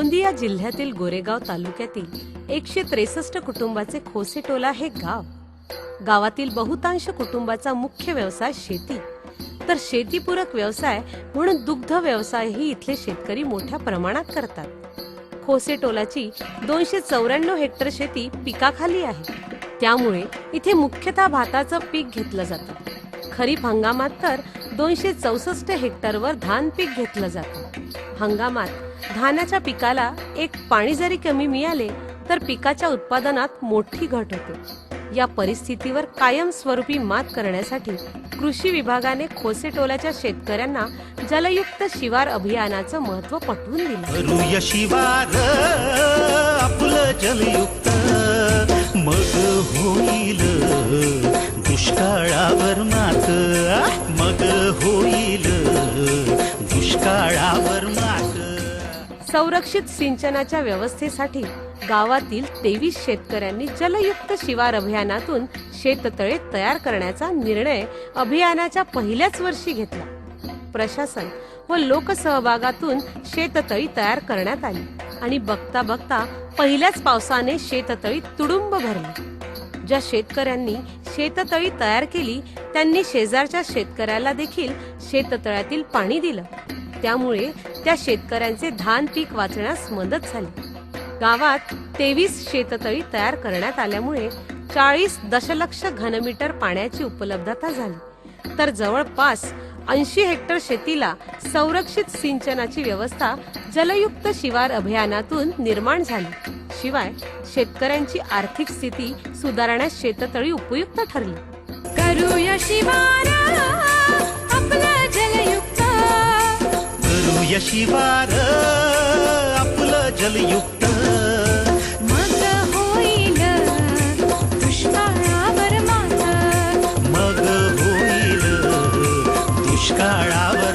गोंदिया जिल्ह्यातील गोरेगाव तालुक्यातील एकशे त्रेसष्ट कुटुंबाचे खोसेटोला हे गाव. गावातील बहुतांश कुटुंबाचा मुख्य व्यवसाय शेती. तर शेतीपूरक व्यवसाय म्हणून दुग्ध व्यवसायही इथले शेतकरी मोठ्या प्रमाणात करतात. खोसेटोलाची दोनशे चौऱ्याण्णव हेक्टर शेती पिकाखाली आहे. त्यामुळे इथे मुख्यतः भाताचं पीक घेतलं जातं. खरीप हंगामात तर दोनशे चौसष्ट हेक्टरवर धान पीक घेतलं जातं. हंगामात धान्याच्या पिकाला एक पाणी जरी कमी मिळाले तर पिकाच्या उत्पादनात मोठी घट होते. या परिस्थितीवर कायमस्वरूपी मात करण्यासाठी कृषी विभागाने खोसेटोल्याच्या शेतकऱ्यांना जलयुक्त शिवार अभियानाचं महत्त्व पटवून दिलं. शिवार आपलं जलयुक्त. मग होईल दुष्काळावर मात मग होईल दुष्काळावर संरक्षित सिंचनाच्या व्यवस्थेसाठी गावातील तेवीस शेतकऱ्यांनी जलयुक्त शिवार अभियानातून शेततळे तयार करण्याचा निर्णय अभियानाच्या पहिल्याच वर्षी घेतला. प्रशासन व लोकसहभागातून शेततळी तयार करण्यात आली आणि बघता बघता पहिल्याच पावसाने शेततळी तुडुंब भरली. ज्या शेतकऱ्यांनी शेततळी तयार केली त्यांनी शेजारच्या शेतकऱ्याला देखील शेततळ्यातील पाणी दिलं. त्यामुळे त्या शेतकऱ्यांचे धान पीक वाचण्यास मदत झाली. गावात तेवीस शेततळी तयार करण्यात आल्यामुळे चाळीस दशलक्ष घनमीटर पाण्याची उपलब्धता झाली. तर जवळपास ऐंशी हेक्टर शेतीला संरक्षित सिंचनाची व्यवस्था जलयुक्त शिवार अभियानातून निर्माण झाली. शिवाय शेतकऱ्यांची आर्थिक स्थिती सुधारण्यास शेततळी उपयुक्त ठरली. करूया शिवारा. करूया शिवार आपलं जलयुक्त। मग होईल दुष्काळावर मात। मग होईल दुष्काळावर